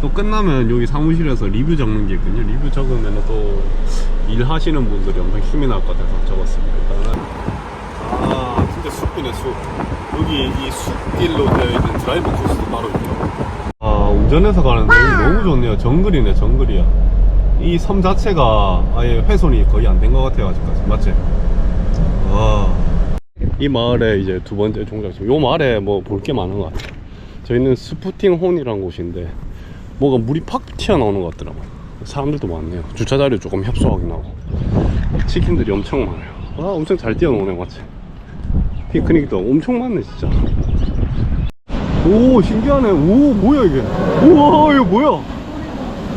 또 끝나면 여기 사무실에서 리뷰 적는 게 있거든요. 리뷰 적으면 또 일하시는 분들이 엄청 힘이 날 것 같아서 적었습니다. 일단은 아 진짜 숲이네 숲. 여기 이 숲길로 되어 있는 드라이브 코스도 바로 있더라고요. 아 운전해서 가는데 너무 좋네요. 정글이네 정글이야. 이 섬 자체가 아예 훼손이 거의 안 된 것 같아요 아직까지 맞지? 와. 이 마을에 이제 두 번째 종착지. 요 마을에 뭐 볼 게 많은 것 같아요. 저희는 스푸팅 혼이라는 곳인데 뭐가 물이 팍 튀어나오는 것 같더라고요. 사람들도 많네요. 주차 자리 조금 협소하게 나고 치킨들이 엄청 많아요. 아 엄청 잘 뛰어노네 맞지? 피크닉도 엄청 많네 진짜. 오 신기하네. 오 뭐야 이게? 우와 이거 뭐야?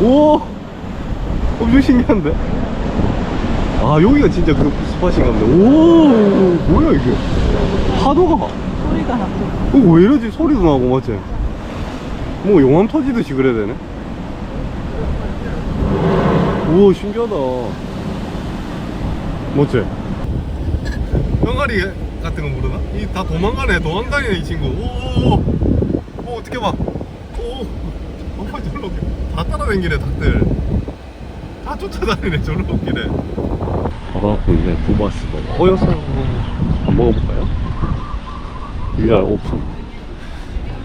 오 엄청 신기한데? 아 여기가 진짜 그 스팟인가 보네. 오 뭐야 이게? 파도가 소리가 나고 어, 왜 이러지? 소리도 나고, 맞지? 뭐, 용암 터지듯이 그래야 되네? 우와, 신기하다. 맞지? 병아리 같은 거 모르나? 이 다 도망가네, 도망다니네, 이 친구. 오, 오, 어떻게 봐. 오, 엄마 저로 다 따라다니네, 닭들. 다 쫓아다니네, 저로 웃기네. 바로 앞에 있네, 부바스가. 꼬였어요. 한번 먹어볼까요? VR 오픈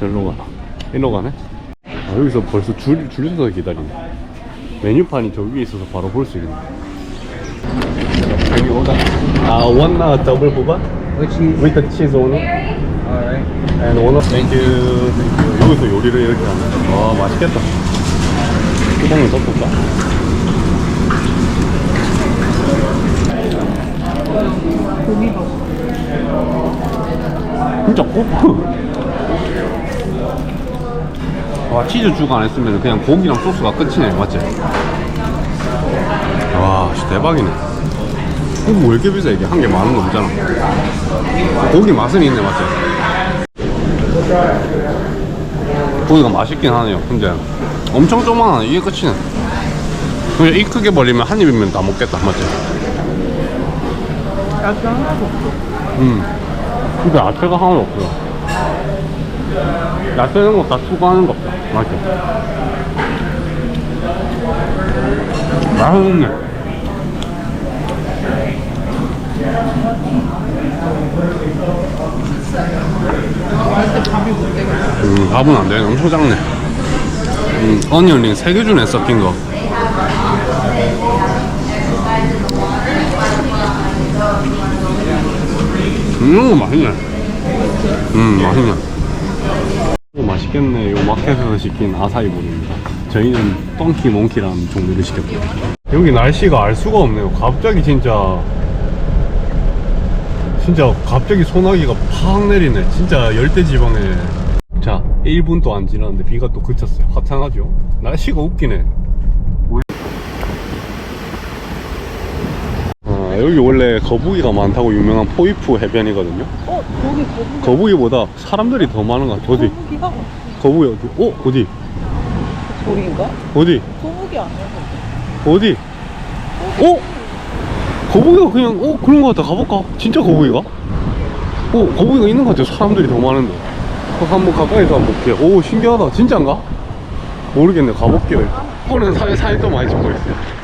여기로 가나 이리로 가네 아 여기서 벌써 줄, 줄 서서 기다리네 메뉴판이 저 위에 있어서 바로 볼 수 있네 여기 오다. 아 uh, double boba with the cheese on it Alright. and one thank you. Thank you. 여기서 요리를 이렇게 하네. 와 맛있겠다. 뚜껑을 덮을까? 고기가 진짜 꼭. 와 치즈죽 안 했으면 그냥 고기랑 소스가 끝이네 맞지? 와 씨, 대박이네 이거 뭐 이렇게 비싸 이게 한개만원 넘잖아 고기 맛은 있네 맞지? 고기가 맛있긴 하네요 근데 엄청 조만하네 이게 끝이네 그냥 이 크게 벌리면 한 입이면 다 먹겠다 맞지? 음. 근데 야채가 하나도 없어요. 야채는 거다 추가하는 거 맞죠? 맛있네. 음, 밥은 안 되네. 엄청 작네. 음, 어니언링 3개 주네, 섞인 거. 음, 맛있네. 음, 맛있네. 맛있겠네. 요 마켓에서 시킨 아사이볼입니다. 저희는 똥키 몽키라는 종류를 시켰고요. 여기 날씨가 알 수가 없네요. 갑자기 진짜 진짜 갑자기 소나기가 팍 내리네. 진짜 열대 지방에. 자, 1분도 안 지났는데 비가 또 그쳤어요. 화창하죠? 날씨가 웃기네. 아, 여기 원래 거북이가 많다고 유명한 포이프 해변이거든요. 어? 거기 거북이 거북이보다 사람들이 더 많은 것 같아. 어디? 거북이가 거북이 어디? 어? 어디? 저긴가? 어디? 거북이 아니야 어디? 어? 거북이가 그냥 어 그런 거 같다 가볼까? 진짜 거북이가? 어 거북이가 있는 것 같아 사람들이 더 많은데 어, 한번 가까이서 한번 볼게요 오 신기하다 진짜인가? 모르겠네 가볼게요 이거는 사진, 사진 또 많이 찍고 있어요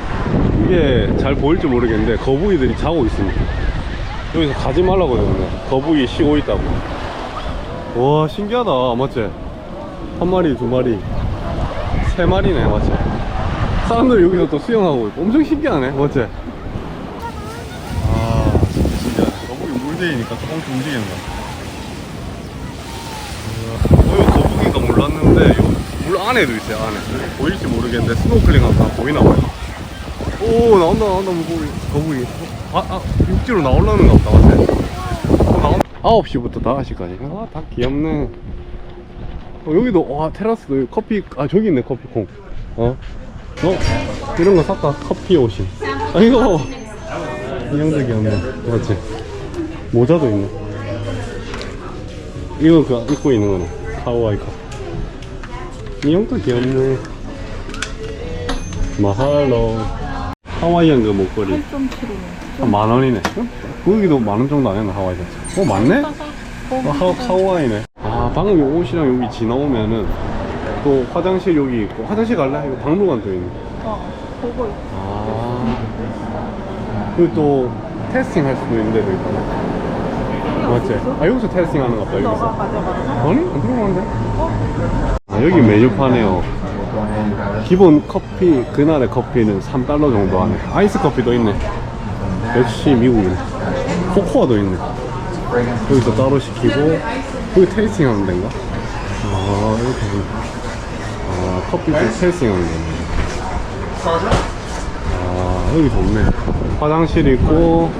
이게 잘 보일지 모르겠는데 거북이들이 자고 있습니다. 여기서 가지 말라고 했는데 거북이 쉬고 있다고. 와 신기하다. 맞지? 한 마리 두 마리. 세 마리네 맞지? 사람들이 여기서 또 수영하고 있고. 엄청 신기하네 맞지? 아 진짜 신기하네. 거북이 물대이니까 조금씩 움직이는 거 어, 거북이가 몰랐는데 요물 안에도 있어요 안에. 보일지 모르겠는데 스노클링 하면 다 보이나 봐요 오 나온다 나온다 물고기 거북이. 아, 아 육지로 거 같다 맞지? 어, 나온다 9시부터 5시까지 아다 귀엽네. 어, 여기도 와 테라스도 여기 커피 아 저기 있네 커피콩. 어? 어? 이런 거 샀다 커피 옷이. 아 이거 인형도 귀엽네. 맞지? 모자도 있네. 이거 그 입고 있는 거네. 카와이 카 인형도 귀엽네. 마할로 하와이안 그 목걸이 8.75는 한만 원이네 거기도 만 원 정도 안 했나 하와이 자체 어 맞네? 어, 하, 하와이네. 아, 방금 요 옷이랑 여기 지나오면은 또 화장실 여기 있고 화장실 갈래? 이거 박물관도 있네 어, 보고 있어. 아 그리고 또 테스팅 할 수도 있는데 여기 있다 맞지? 아 여기서 테스팅 하는 것 같다 너가 여기서 가져가서. 아니? 안 들어가는데? 아, 여기 메뉴판에요 기본 커피 그날의 커피는 3달러 정도 하네 아이스 커피도 있네. 역시 미국이네 코코아도 있네. 여기서 따로 시키고 여기 테이스팅 하는 데인가? 아 이렇게 아 커피도 테이스팅 하는 데네. 아 여기 좋네. 화장실 있고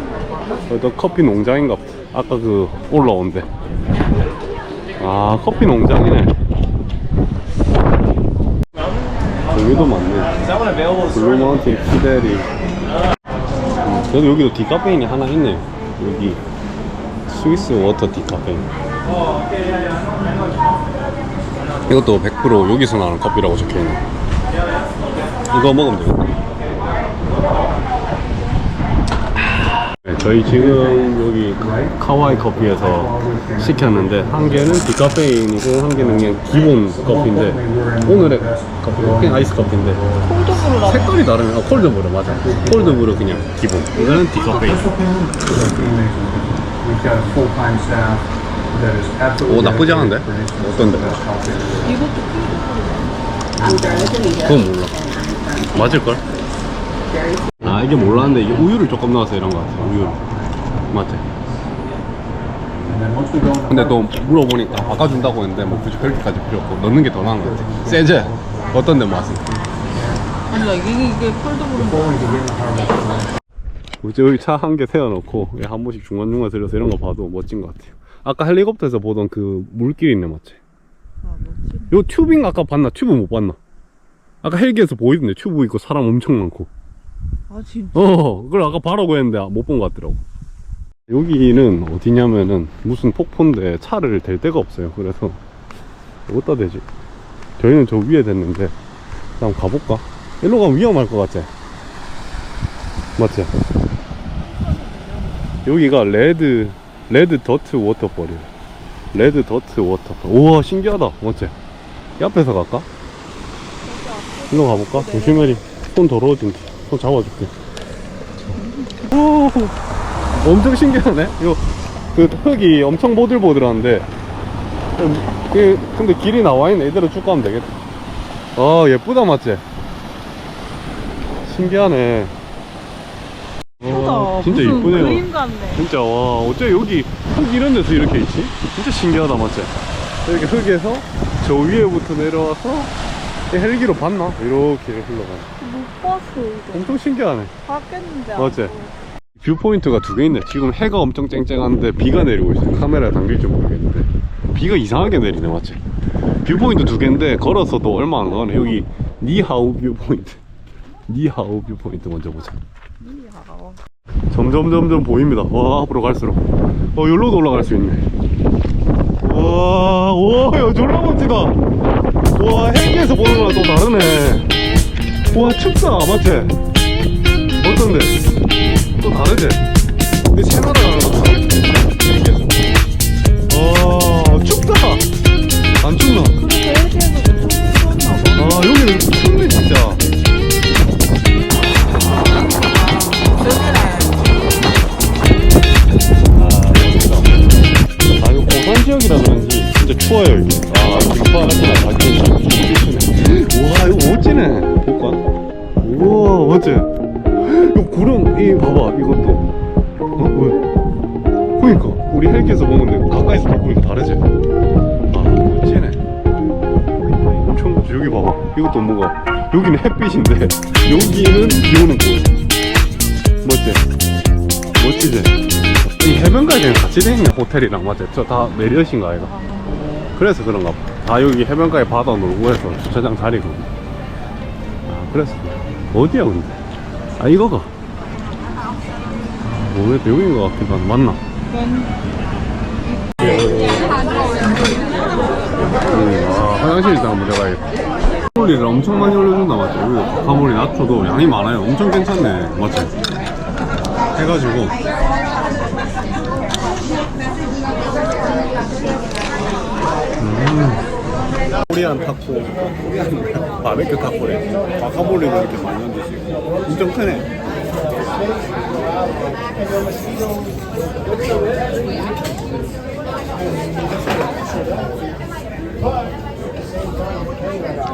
여기도 커피 농장인가? 아까 그 올라온데. 아 커피 농장이네 여기도 많네. 블루마운틴 피데리. 음, 그래도 여기도 디카페인이 하나 있네 여기. 스위스 워터 디카페인. 이것도 100% 여기서 나는 커피라고 적혀있네. 이거 먹으면 되겠다 저희 지금 여기 카와이 커피에서 시켰는데 한 개는 디카페인이고 한 개는 그냥 기본 커피인데 오늘의 커피는 그냥 아이스 커피인데 콜드브루라고. 색깔이 다르면 아, 콜드브루 맞아 콜드브루 그냥 기본 이거는 디카페인 오 나쁘지 않은데? 어떤데? 이것도 그건 몰라 맞을걸? 아 이게 몰랐는데 이게 우유를 조금 넣어서 이런 거 같아 우유를 맞지? 근데 또 물어보니까 바꿔준다고 했는데 뭐 굳이 그렇게까지 필요 없고 넣는 게 더 나은 것 같아 세제 어떤데 맛은? 아니야, 이게, 이게 콜드브루. 이제 여기 차 한 개 세워놓고 한 번씩 중간중간 들려서 이런 거 봐도 멋진 것 같아요 아까 헬리콥터에서 보던 그 물길 있네 맞지? 아, 뭐지? 요 튜빙 아까 봤나? 튜브 못 봤나? 아까 헬기에서 보이던데 튜브 있고 사람 엄청 많고 아, 진짜. 어 그걸 아까 바라고 했는데 못 본 것 같더라고 여기는 어디냐면은 무슨 폭포인데 차를 댈 데가 없어요 그래서 어디다 대지 저희는 저 위에 댔는데 한번 가볼까? 일로 가면 위험할 것 같지? 맞지? 여기가 레드 레드 더트 워터펄이래 레드 더트 워터펄 우와 신기하다 맞지? 이 앞에서 갈까? 일로 가볼까? 조심해리 손 더러워진다 손 잡아줄게 오 엄청 신기하네 요, 그 흙이 엄청 보들보들한데 음, 그, 근데 길이 나와있네 이대로 쭉 가면 되겠다 아 예쁘다 맞지? 신기하네 어, 예쁘다. 진짜 이쁘네요 그림 같네. 진짜 와 어째 여기 흙 이런 데서 이렇게 있지? 진짜 신기하다 맞지? 이렇게 흙에서 저 위에부터 내려와서 이 헬기로 봤나? 이렇게 흘러가네 못 봤어, 이거. 엄청 신기하네 봤겠는데. 안? 보여. 뷰포인트가 두 개 있네 지금 해가 엄청 쨍쨍한데 비가 내리고 있어 카메라에 담길지 모르겠는데 비가 이상하게 내리네 맞지? 뷰포인트 두 개인데 걸어서도 얼마 안 가네 여기 니하우 뷰포인트 니하우 뷰포인트 먼저 보자 이야. 점점 점점 보입니다. 와 앞으로 갈수록 어 여기로도 올라갈 수 있네. 와, 와, 야 졸라 멋지다. 와 헬기에서 보는 거랑 또 다르네. 와 춥다, 맞지? 어떤데? 또 다르지? 여기 아좀 비싸네 와 이거 멋지네 볼까? 우와 멋지 이거 구름 이 봐봐 이것도 어? 왜? 그니까 우리 헬기에서 보는데 가까이서 딱 보니까 다르지? 아 멋지네 엄청 멋지 여기 봐봐 이것도 뭐가 여기는 햇빛인데 여기는 비 오는 곳 멋지? 멋지지? 이 해변가에 같이 돼 있네 호텔이랑 맞지? 저 다 메리엇인가 아이가? 그래서 그런가 봐. 다 여기 해변가에 바다 놀고 해서 주차장 자리고. 아 그래서 어디야 근데? 아 이거가. 몸에 배우인 것 같기도 하고 맞나? 음, 아, 화장실 일단 한번 들어가야겠다. 칼로리를 엄청 많이 올려준다 맞지? 가물이 낮춰도 양이 많아요. 엄청 괜찮네 맞지? 해가지고 음. 코리안 타코. 바베큐 타코래. 과카몰리도 이렇게 많이 얹으시고. 엄청 크네.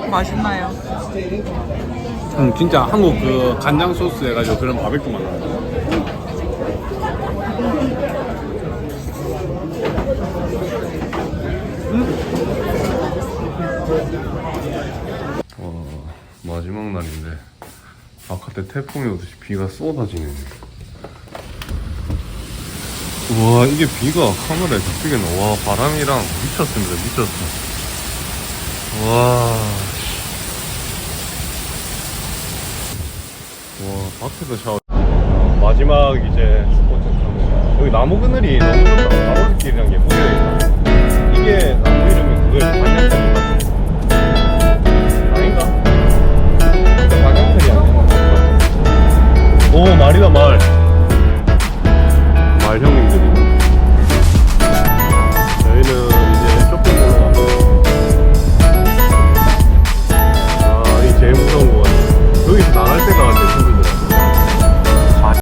맛있나요? 음, 진짜 한국 그 간장 소스 해가지고 그런 바베큐 맛 나요 와 마지막 날인데 바깥에 태풍이 오듯이 비가 쏟아지네 와 이게 비가 카메라에 잡히겠네 와 바람이랑 미쳤습니다 미쳤어 와 와, 밖에서 샤워. 어, 마지막 이제 스포츠 카메라. 여기 나무 그늘이 너무 좋다. 예쁘게 돼 있다. 이게 나무 이름이 그거예요. 반얀털인 아닌